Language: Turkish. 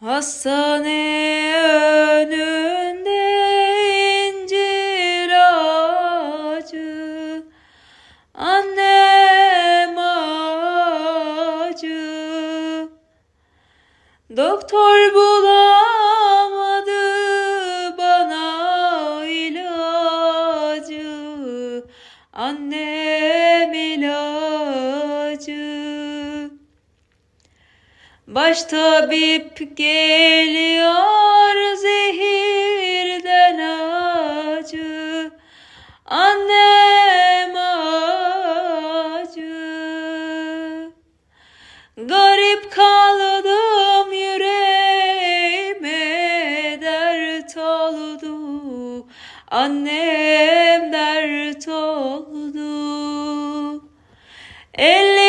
Hastane önünde incir ağacı Annem acı. Doktor bulamadı bana ilacı Annem Baş tabip geliyor zehirden acı. Annem acı. Garip kaldım yüreğime dert oldu. Annem dert oldu. El